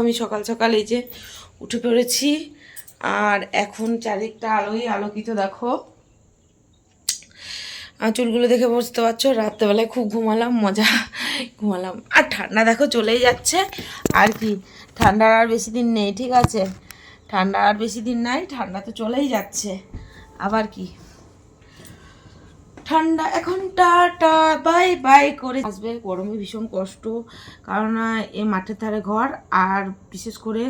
আমি সকাল সকাল এই যে উঠে পড়েছি। আর এখন চারিদিকটা আলোই আলোকিত, দেখো। চুলগুলো দেখে বুঝতে পারছ, রাত্রেবেলায় খুব ঘুমালাম, মজা ঘুমালাম। আর ঠান্ডা দেখো চলেই যাচ্ছে। আর কি, ঠান্ডার আর বেশি দিন নেই, ঠিক আছে? ঠান্ডা আর বেশি দিন নাই, ঠান্ডা তো চলেই যাচ্ছে। আবার কি? ঠান্ডা, এখন টাটা, বাই বাই করে আসবে। গরমে ভীষণ কষ্ট, কারণ এ মাঠের ধারে ঘর, আর বিশেষ করে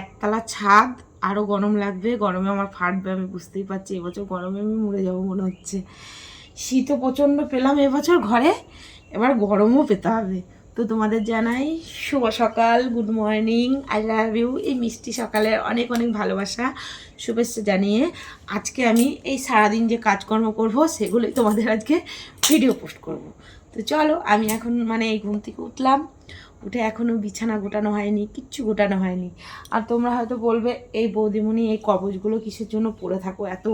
একতলা ছাদ আরও গরম লাগবে। গরমে আমার ফাটবে, আমি বুঝতেই পারছি। এবছর গরমে আমি মরে যাব মনে হচ্ছে। শীতও প্রচণ্ড পেলাম, এবছর ঘরে। এবার গরমও পেতে হবে। তো তোমাদের জানাই শুভ সকাল, good morning I love you এই মিষ্টি সকালে অনেক অনেক ভালোবাসা, শুভেচ্ছা জানিয়ে আজকে আমি এই সারাদিন যে কাজকর্ম করব, সেগুলোই তোমাদের আজকে ভিডিও পোস্ট করব। তো চলো, আমি এখন মানে এই ঘুম থেকে উঠলাম, উঠে এখনও বিছানা গোটানো হয়নি, কিচ্ছু গোটানো হয়নি। আর তোমরা হয়তো বলবে, এই বৌদিমণি এই কবজগুলো কিসের জন্য পরে থাকো? এত,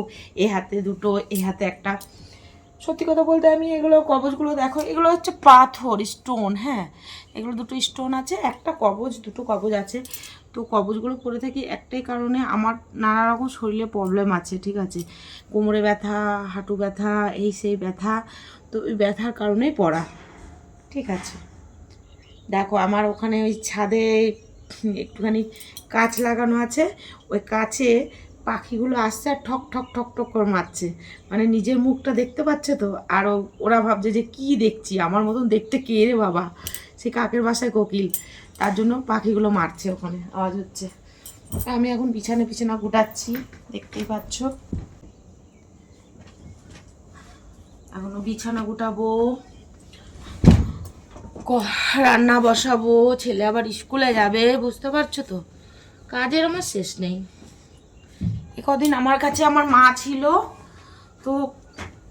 এ হাতে দুটো, এ হাতে একটা। সত্যি কথা বলতে আমি এগুলো কবজগুলো দেখো, এগুলো হচ্ছে পাথর স্টোন হ্যাঁ। এগুলো দুটো স্টোন আছে, একটা কবজ, দুটো কবজ আছে। তো কবজগুলো পরে থাকি একটাই কারণে আমার নানা রকম শরীরে প্রবলেম আছে, ঠিক আছে। কোমরে ব্যথা, হাঁটু ব্যথা, এই সেই ব্যথা, তো ওই ব্যথার কারণেই পড়া, ঠিক আছে। দেখো, আমার ওখানে ওই ছাদে একটুখানি কাচ লাগানো আছে। ওই কাছে পাখিগুলো আসছে আর ঠক ঠক ঠক ঠক করে মারছে। মানে নিজের মুখটা দেখতে পাচ্ছে তো? আর ও- ওরা ভাবছে যে কি দেখছি? আমার মতন দেখতে কে রে বাবা? সে কাকের বাসায় কোকিল? তার জন্য পাখিগুলো মারছে ওখানে। আওয়াজ হচ্ছে। আমি এখন বিছানা পিছানা গুটাচ্ছি। দেখতেই পাচ্ছ। এখনও বিছানা গুটাবো। রান্না বসাবো। ছেলে আবার স্কুলে যাবে, বুঝতে পারছ তো? কাজের আমার শেষ নেই। কদিন আমার কাছে আমার মা ছিল, তো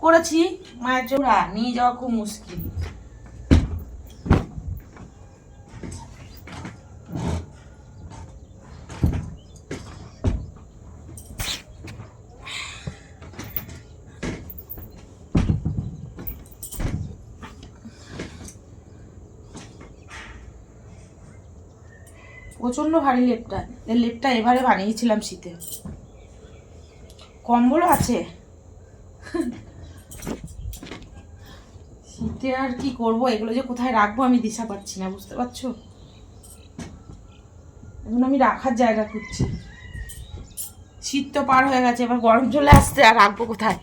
করেছি। মায়ের জোড়া নিয়ে যাওয়া খুব মুশকিল। প্রচণ্ড ভারী লেপটা লেপটা এবারে বানিয়েছিলাম শীতে। কম্বলও আছে। শীতে আর কি করব? এগুলো যে কোথায় রাখব আমি দিশা পাচ্ছি না, বুঝতে পারছ? এখন আমি রাখার জায়গা খুঁজছি। শীত তো পার হয়ে গেছে, এবার গরম চলে আসছে, আর রাখব কোথায়?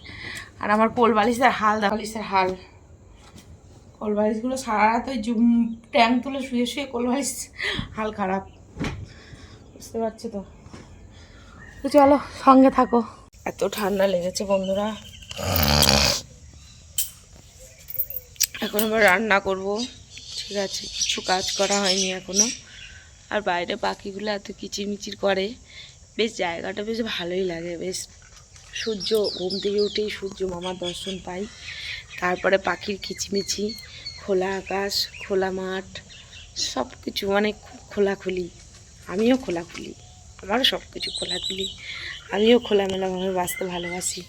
আর আমার কোল বালিশের হাল বালিশের হাল। কোল বালিশগুলো সারা রাত ওই জুম, ট্যাং তুলে শুয়ে শুয়ে কোল বালিশ হাল খারাপ। বুঝতে পারছ তো? তো চলো, সঙ্গে থাকো। এত ঠান্ডা লেগেছে বন্ধুরা। এখন আবার রান্না করব। ঠিক আছে, কিছু কাজ করা হয়নি এখনও। আর বাইরে পাখিগুলো এত কিচিরমিচির করে। বেশ, জায়গাটা বেশ ভালোই লাগে। বেশ, সূর্য, ঘুম থেকে উঠেই সূর্য মামার দর্শন পাই। তারপরে পাখির কিচিমিচি খোলা আকাশ, খোলা মাঠ সব কিছু মানে খুব খোলাখুলি। আমিও খোলাখুলি। আমারও সব কিছু খোলাখুলি। আমিও খোলামেলাভাবে বাঁচতে ভালোবাসি।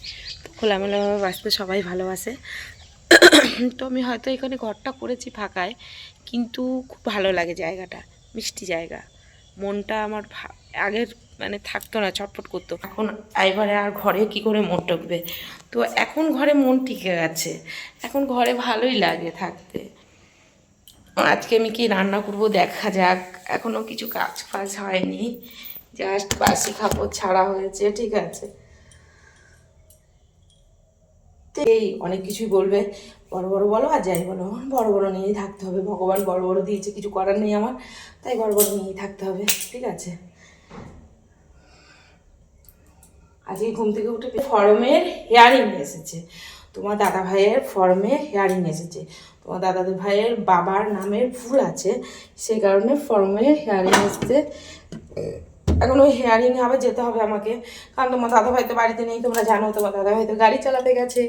তো খোলামেলাভাবে বাঁচতে সবাই ভালোবাসে। তো আমি হয়তো এখানে ঘরটা করেছি ফাঁকায়, কিন্তু খুব ভালো লাগে জায়গাটা, মিষ্টি জায়গা। মনটা আমার আগের মানে থাকতো না, ছটফট করতো। এখন এবারে আর ঘরে কি করে মন ঢুকবে? তো এখন ঘরে মন টিকে গেছে। এখন ঘরে ভালোই লাগে থাকতে। আজকে আমি কি রান্না করব দেখা যাক। এখনও কিছু কাজ ফাজ হয়নি। জাস্ট বাসি কাপড় ছাড়া হয়েছে, ঠিক আছে। এই অনেক কিছুই বলবে। বড় বড় বলো আর যাই বলো। বড় বড় নিয়েই থাকতে হবে। ভগবান বড় বড় দিয়েছে, কিছু করার নেই আমার। তাই বড় বড় নিয়েই থাকতে হবে, ঠিক আছে। আজকে ঘুম থেকে উঠে ফর্মের হেয়ারিং এসেছে। তোমার দাদা ভাইয়ের ফর্মে হেয়ারিং এসেছে। তোমার দাদা ভাইয়ের বাবার নামের ভুল আছে। সেই কারণে ফর্মে হেয়ারিং এসেছে। এখন ওই হেয়ারিংয়ে আবার যেতে হবে আমাকে। কারণ তোমার দাদা ভাই তো বাড়িতে নেই, তোমরা জানো, তোমার দাদা ভাই তো গাড়ি চালাতে গেছে।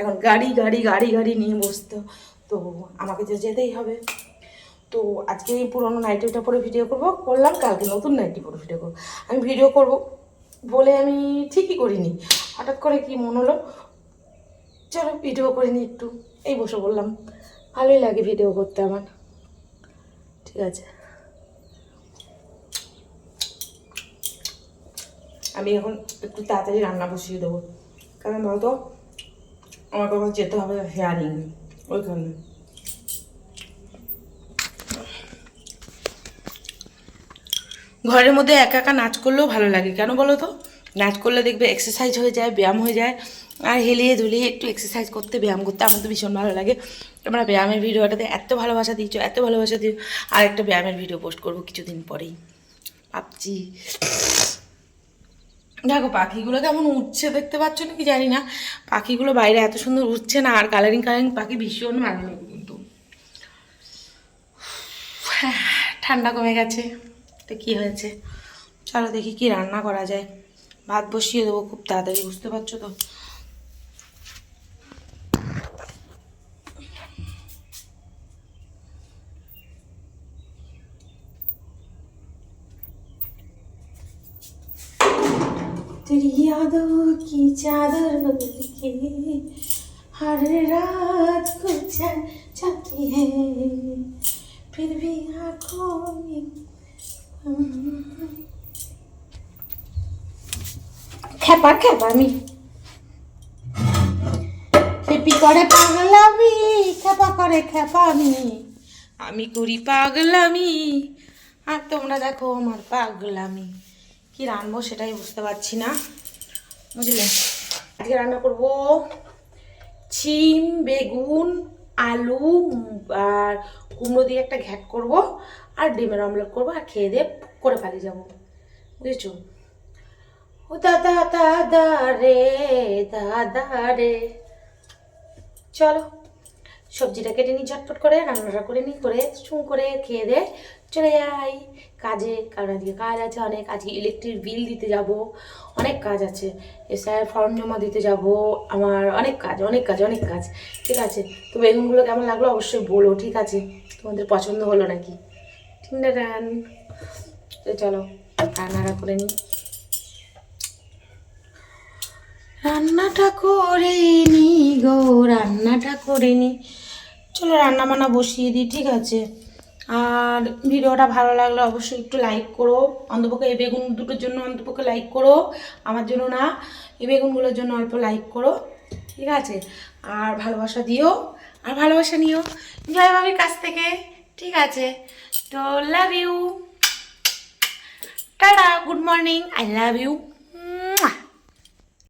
এখন গাড়ি গাড়ি গাড়ি গাড়ি নিয়ে বসতো। তো আমাকে যে যেতেই হবে। তো আজকে এই পুরোনো নাইটিটা পরে ভিডিও করব। করলাম, কালকে নতুন নাইটি পরে ভিডিও করব। আমি ভিডিও করব বলে আমি ঠিকই করিনি। হঠাৎ করে কি মন হলো? চলো ভিডিও করে নিই একটু। এই বসে বললাম, ভালোই লাগে ভিডিও করতে আমার। ঠিক আছে। আমি এখন একটু তাড়াতাড়ি রান্না বসিয়ে দেবো। কারণ বলতো, আমার কখন যেতে হবে হেয়ারিং ওইখানে ঘরের মধ্যে একা একা নাচ করলেও ভালো লাগে। কেন বলো তো নাচ করলে দেখবে এক্সারসাইজ হয়ে যায়, ব্যায়াম হয়ে যায়। আর হেলিয়ে ধুলিয়ে একটু এক্সারসাইজ করতে, ব্যায়াম করতে আমার তো ভীষণ ভালো লাগে। তোমরা ব্যায়ামের ভিডিওটাতে এত ভালোবাসা দিচ্ছ এত ভালোবাসা দিও আর একটা ব্যায়ামের ভিডিও পোস্ট করব কিছুদিন পরেই। ভাবছি দেখো, পাখিগুলো কেমন উঠছে দেখতে পাচ্ছ নাকি জানি না। পাখিগুলো বাইরে এত সুন্দর উঠছে না, আর কালারিং কালারিং পাখি ভীষণ ভালো লাগে কিন্তু। ঠান্ডা কমে গেছে, তো কি হয়েছে? চলো দেখি কি রান্না করা যায়। ভাত বসিয়ে দেবো খুব তাড়াতাড়ি, বুঝতে পারছ তো? तेरी यादों की चादर बदल के हर रात को चैन जाती है फिर भी आंखों में খেপা খেপা আমি খেপি করে পাগলামি খেপা করে খেপা আমি আমি করি পাগলামি আর তোমরা দেখো আমার পাগলামি কি রান্নবো সেটাই বুঝতে পারছি না। বুঝলে? আজকে রান্না করব ছিম, বেগুন, আলু, আর কুমড়ো দিয়ে একটা ঘ্যাট করব, আর ডিমের অমলেট করব, আর খেয়ে দিয়ে করে পালিয়ে যাব। বুঝেছ? ও দাদা দাদা রে দাদা রে। চলো, সবজিটা কেটে নিই ঝটপট করে, রান্নাটা করে নিই, করে চুম করে খেয়ে দে চলে যাই। কাজে, কারণ আজকে কাজ আছে অনেক। আজকে ইলেকট্রিক বিল দিতে যাব। অনেক কাজ আছে। এসআইয়ের ফর্ম জমা দিতে যাব। আমার অনেক কাজ অনেক কাজ অনেক কাজ। ঠিক আছে? তো বেগুনগুলো কেমন লাগল অবশ্যই বলো, ঠিক আছে? তোমাদের পছন্দ হলো নাকি? ঠিক না তো চলো, রান্নাটা করে নিই। রান্নাটা করে নি গো, রান্নাটা করে নি চলো রান্না বান্না বসিয়ে দিই, ঠিক আছে? আর ভিডিওটা ভালো লাগলে অবশ্যই একটু লাইক করো। অন্তপক্ষে এই বেগুন দুটোর জন্য অন্তপক্ষে লাইক করো। আমার জন্য না, এই বেগুনগুলোর জন্য অল্প লাইক করো। ঠিক আছে? আর ভালোবাসা দিও। আর ভালোবাসা নিও। জয় বাবির কাছ থেকে। ঠিক আছে? তো love you tata good morning I love you